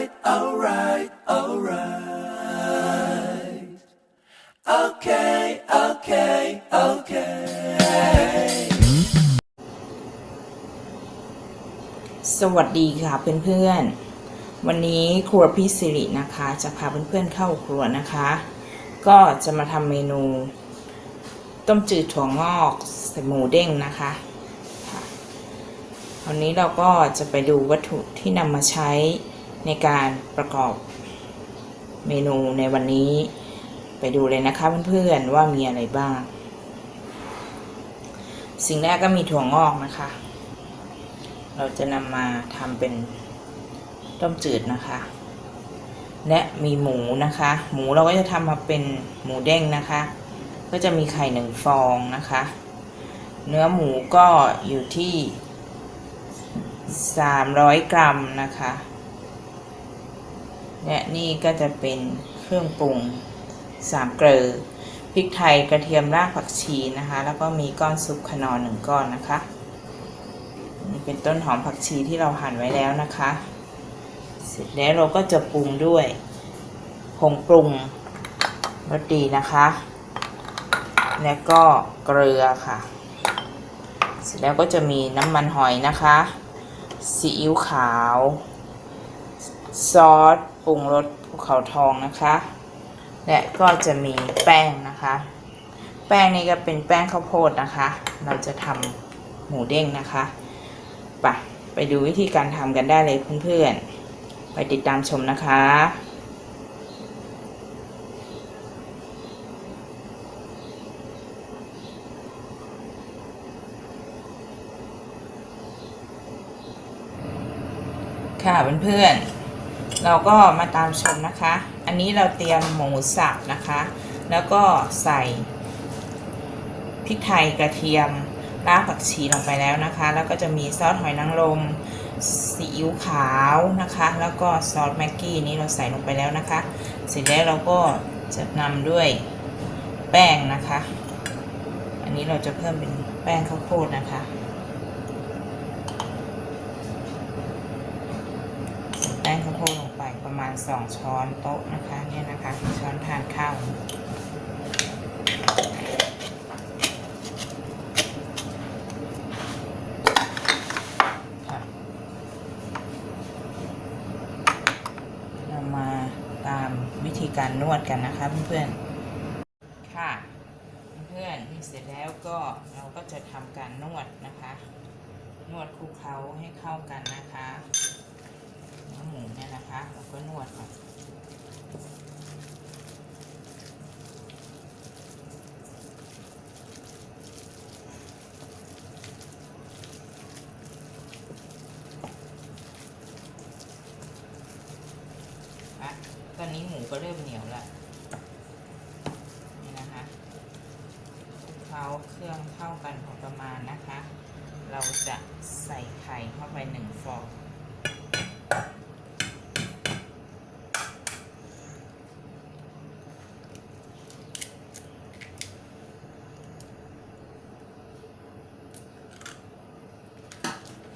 right, alright, alright. Okay, okay, okay. สวัสดีค่ะเพื่อนๆ วันนี้ครัวพี่สิรินะคะ จะพาเพื่อนๆเข้าครัวนะคะ ก็จะมาทำเมนู ต้มจืดถั่วงอกใส่หมูเด้งนะคะค่ะวันนี้เราก็จะไปดูวัตถุที่นำมาใช้ ในการประกอบเมนูในวันนี้ ไปดูเลยนะคะเพื่อนๆว่ามีอะไรบ้าง สิ่งแรกก็มีถั่วงอกนะคะ เราจะนำมาทำเป็นต้มจืดนะคะ และมีหมูนะคะ หมูเราก็จะทำมาเป็นหมูเด้งนะคะ ก็จะมีไข่หนึ่งฟองนะคะ เนื้อหมูก็อยู่ที่ 300 กรัมนะคะ และนี่ก็จะเป็นเครื่องปรุงสามเกลือพริกไทยกระเทียมรากผักชีนะคะ แล้วก็มีก้อนซุปขนอนหนึ่งก้อนนะคะนี่เป็นต้นหอมผักชีที่เราหั่นไว้แล้วนะคะ เสร็จแล้วเราก็จะปรุงด้วยผงปรุงรสดีนะคะ แล้วก็เกลือค่ะ เสร็จแล้วก็จะมีน้ำมันหอยนะคะซีอิ๊วขาว ซอส รุงรสภูเขาทองนะคะ และก็จะมีแป้งนะคะ แป้งนี่ก็เป็นแป้งข้าวโพดนะคะ เราจะทำหมูเด้งนะคะไปไปดูวิธีการทำกันได้เลยเพื่อนๆ ไปติดตามชมนะคะค่ะเพื่อนๆ เราก็มาตามชมนะคะ อันนี้เราเตรียมหมูสับนะคะ แล้วก็ใส่พริกไทยกระเทียมรากผักชีลงไปแล้วนะคะ แล้วก็จะมีซอสหอยนางรมซีอิ๊วขาวนะคะ แล้วก็ซอสแม็กกี้นี้เราใส่ลงไปแล้วนะคะ เสร็จแล้วเราก็จะนำด้วยแป้งนะคะ อันนี้เราจะเพิ่มเป็นแป้งข้าวโพดนะคะใส่แป้งข้าวโพดลงไประมาณ 2 ช้อนโต๊ะนะคะเนี่ยนะคะช้อนทานข้าวค่ะเรามาตามวิธีการนวดกันนะคะเพื่อนๆ ค่ะ เพื่อนๆนี่เสร็จแล้วก็เราก็จะทำการนวดนะคะ นวดคลุกเคล้าให้เข้ากันนะคะเนื้อหมูเนี่ยนะคะเราก็นวดก่อนอะ ตอนนี้หมูก็เริ่มเหนียวแล้วนี่นะคะเคล้าเครื่องเข้ากันพอประมาณนะคะ เราจะใส่ไข่เข้าไปหนึ่งฟอง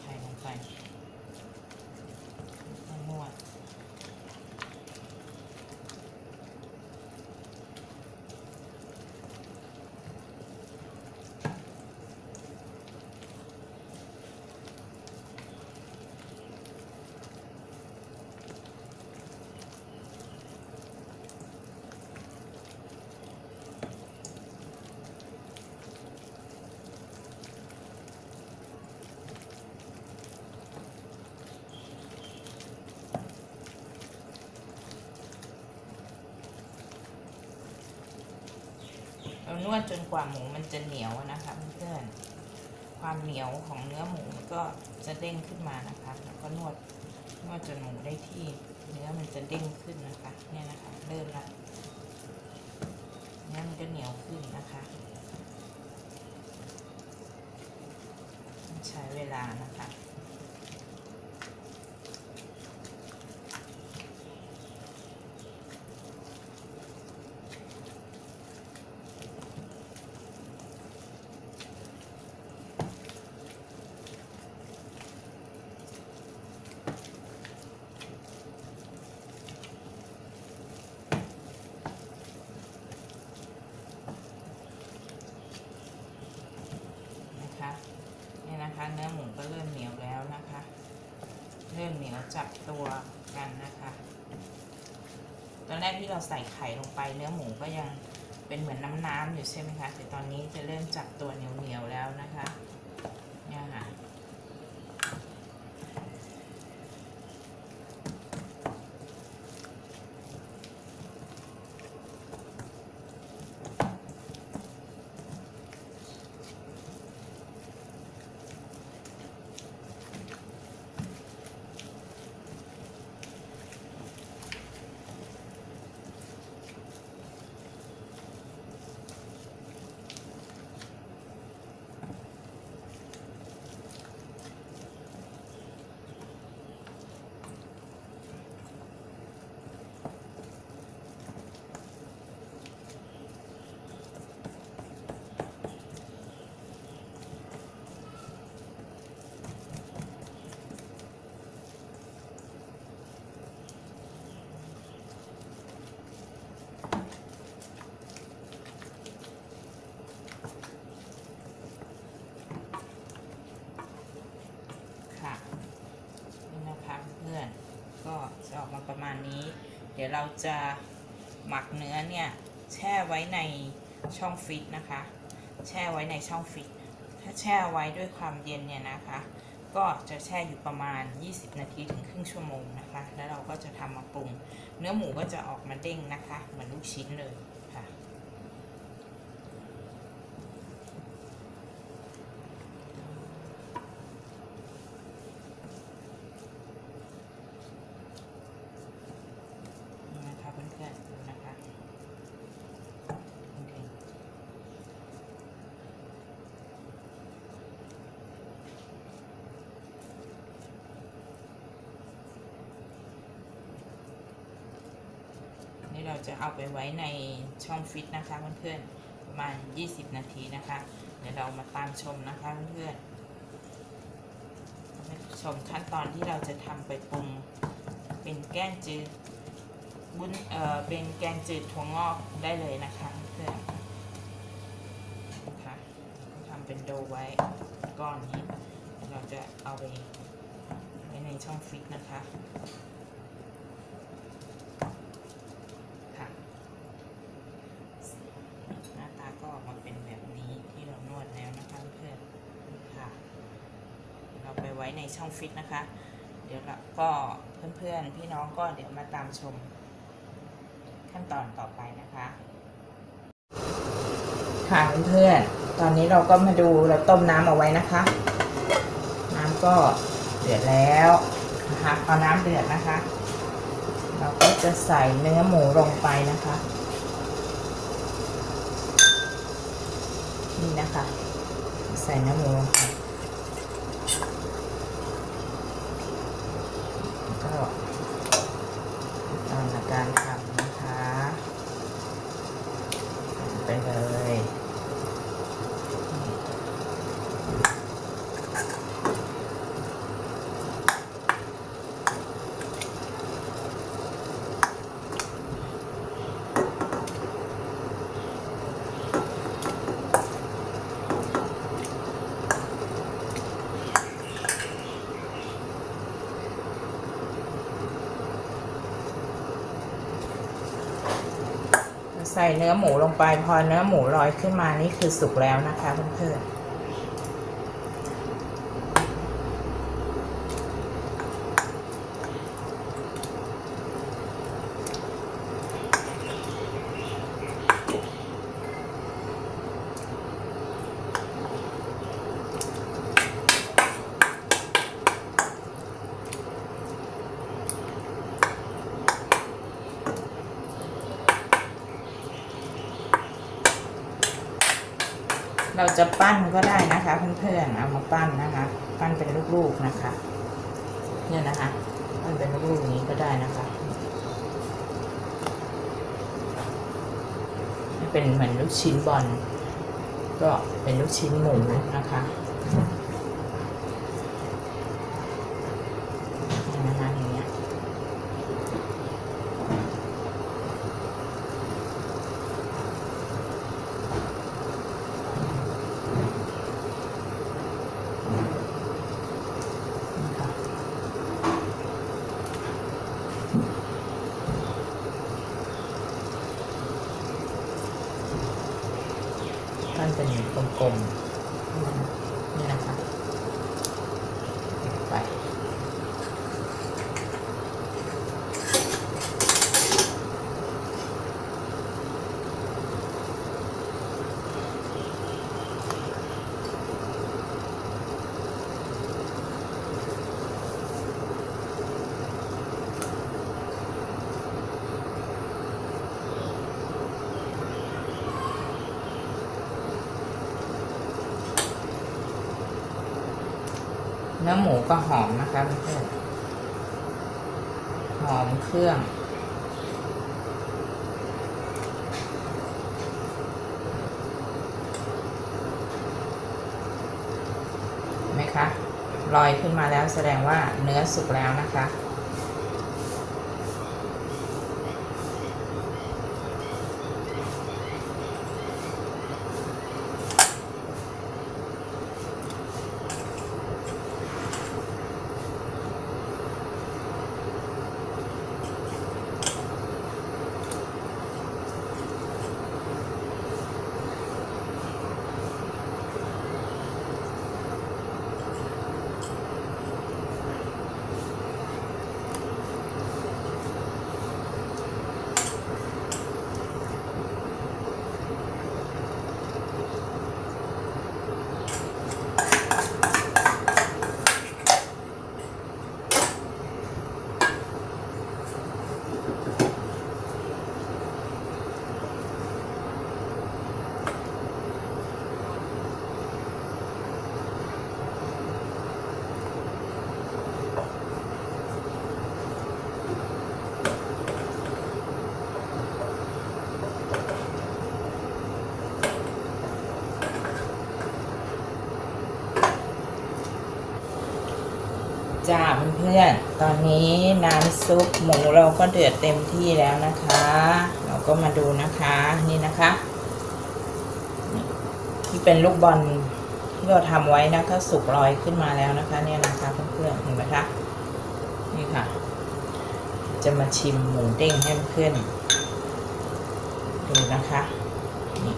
ไข่ลงไปแล้วนวด เรานวดจนกว่าหมูมันจะเหนียวนะคะเพื่อนๆความเหนียวของเนื้อหมูมันก็จะเด้งขึ้นมานะคะ แล้วก็นวดนวดจนหมูได้ที่เนื้อมันจะเด้งขึ้นนะคะ เนี่ยนะคะ เริ่มละเนื้อมันก็เหนียวขึ้นนะคะใช้เวลานะคะ เริ่มเหนียวแล้วนะคะ เริ่มเหนียวจับตัวกันนะคะ ตอนแรกที่เราใส่ไข่ลงไปเนื้อหมูก็ยังเป็นเหมือนน้ำๆอยู่ใช่ไหมคะ แต่ตอนนี้จะเริ่มจับตัวเหนียวๆแล้วนะคะ ดี๋ยวเราจะหมักเนื้อเนี่ยแช่ไว้ในช่องฟิตนะคะ แช่ไว้ในช่องฟิตถ้าแช่ไว้ด้วยความเย็นเนี่ยนะคะ ก็จะแช่อยู่ประมาณ 20 นาทีถึงครึ่งชั่วโมงนะคะ แล้วเราก็จะทำมาปรุง เนื้อหมูก็จะออกมาเด้งนะคะ เหมือนลูกชิ้นเลยค่ะ นี่นะคะเพื่อนๆดูนะคะโอเคนี่ เราจะเอาไปไว้ในช่องฟิตนะคะเพื่อนๆประมาณ 20 นาทีนะคะ เดี๋ยวเรามาตามชมนะคะเพื่อนๆชมขั้นตอนที่เราจะทำไปปรุงเป็นแกงจืดบุญเอ่อเป็นแกงจืดถั่วงอกได้เลยนะคะเพื่อนนะคะทำเป็นโดไว้ก้อนนี้ เราจะเอาไปไว้ในช่องฟิตนะคะหน้าตาก็ออกมาเป็นแบบนี้ที่เรานวดแล้วนะคะเพื่อนค่ะ เราไปไว้ในช่องฟิตนะคะ เดี๋ยวก็เพื่อนๆ พี่น้องก็เดี๋ยวมาตามชมขั้นตอนต่อไปนะคะ ค่ะเพื่อนๆตอนนี้เราก็มาดูเราต้มน้ำเอาไว้นะคะ น้ำก็เดือดแล้วนะคะพอน้ำเดือดนะคะ เราก็จะใส่เนื้อหมูลงไปนะคะนี่นะคะ ใส่เนื้อหมูลงไปแล้วก็ ตามการทำนะคะใส่ไปเลย ใส่เนื้อหมูลงไปพอเนื้อหมูลอยขึ้นมานี่คือสุกแล้วนะคะเพื่อนๆ จะปั้นก็ได้นะคะ เพื่อนๆเอามาปั้นนะคะ ปั้นเป็นลูกๆนะคะ เนี่ยนะคะปั้นเป็นลูกๆอย่างนี้ก็ได้นะคะเป็นเหมือนลูกชิ้นบอลก็เป็นลูกชิ้นหมูนะคะเนี่ยนะคะอย่างเงี้ย นะคะ เป็นกลมๆนี่นะคะไป เนื้ อหมูก็หอมนะคะเพื่อนหอมเครื่อง ไหมคะลอยขึ้นมาแล้วแสดงว่าเนื้อสุกแล้วนะคะ จ้าเพื่อนๆ ตอนนี้น้ำซุปหมูเราก็เดือดเต็มที่แล้วนะคะ เราก็มาดูนะคะนี่นะคะนี่ที่เป็นลูกบอลที่เราทำไว้นะก็สุกลอยขึ้นมาแล้วนะคะ เนี่ยนะคะเพื่อนๆเห็นไหมคะนี่ค่ะ จะมาชิมหมูเด้งให้เพื่อนดูนะคะนี่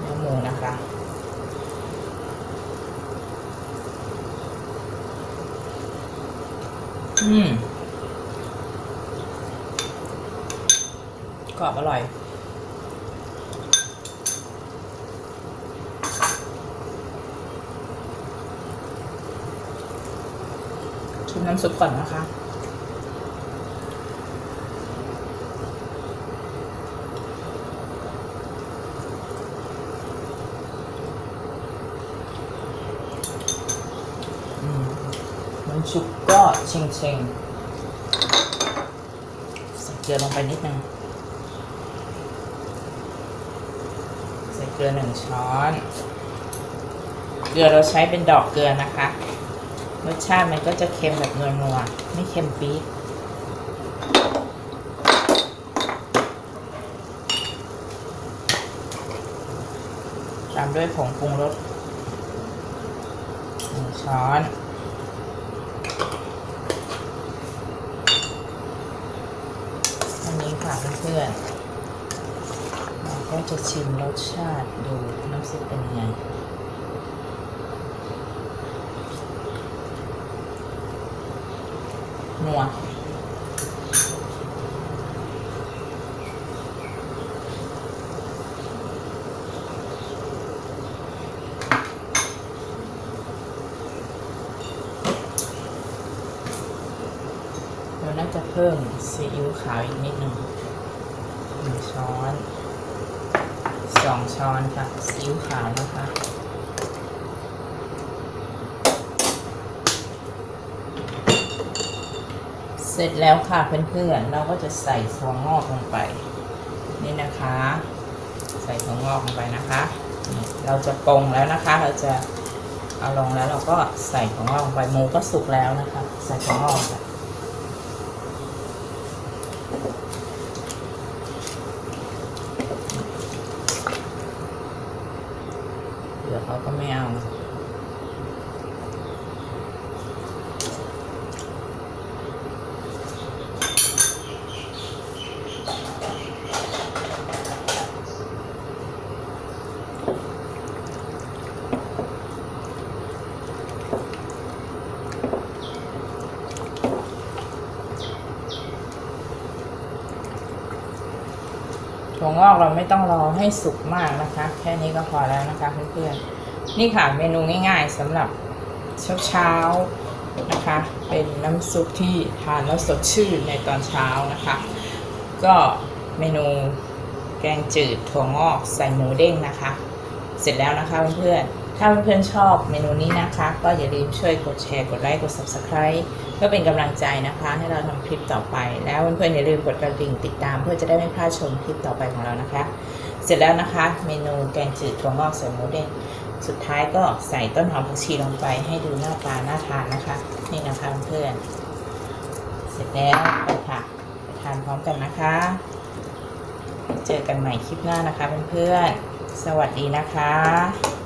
เนื้อหมูนะคะ อืมกรอบอร่อยชิมน้ำซุปก่อนนะคะ อืมน้ำซุป ก็เชงเชงๆใส่เกลือลงไปนิดนึงใส่เกลือหนึ่งช้อน เกลือเราใช้เป็นดอกเกลือนะคะรสชาติมันก็จะเค็มแบบนัวๆไม่เค็มปี๊ดตามด้วยผงปรุงรสหนึ่งช้อน อันนี้ค่ะ เพื่อนๆเราก็จะชิมรสชาติดูน้ำซุปเป็นยังไงนัว เราน่าจะเพิ่มซีอิ๊วขาวอีกนิดหนึ่งหนึ่งช้อน สองช้อนค่ะซีอิ๊วขาวนะคะเสร็จแล้วค่ะเพื่อนๆเราก็จะใส่ถั่วงอกลงไป นี่นะคะ ใส่ถั่วงอกลงไปนะคะเราจะปรุงแล้วนะคะ เราจะเอาลงแล้วเราก็ใส่ถั่วงอกลงไปหมูก็สุกแล้วนะคะ ใส่ถั่วงอกลง เดี๋ยวเขาก็ไม่เอา งอกเราไม่ต้องรอให้สุกมากนะคะ แค่นี้ก็พอแล้วนะคะเพื่อนๆนี่ค่ะเมนูง่ายๆสำหรับเช้าๆนะคะ เป็นน้ำซุปที่ทานแล้วสดชื่นในตอนเช้านะคะ ก็เมนูแกงจืดถั่วงอกใส่หมูเด้งนะคะ เสร็จแล้วนะคะเพื่อนๆถ้าเพื่อนๆชอบเมนูนี้นะคะ ก็อย่าลืมช่วยกดแชร์กดไลค์กด subscribe เพื่อเป็นกำลังใจนะคะ ให้เราทำคลิปต่อไป แล้วเพื่อนๆอย่าลืมกดกระดิ่งติดตาม เพื่อจะได้ไม่พลาดชมคลิปต่อไปของเรานะคะ เสร็จแล้วนะคะ เมนูแกงจืดถั่วงอกใส่หมูเด้งสุดท้ายก็ใส่ต้นหอมผักชีลงไปให้ดูหน้าตาน่าทานนะคะ นี่นะคะเพื่อนเสร็จแล้วไปค่ะไปทานพร้อมกันนะคะ เจอกันใหม่คลิปหน้านะคะเพื่อนๆสวัสดีนะคะ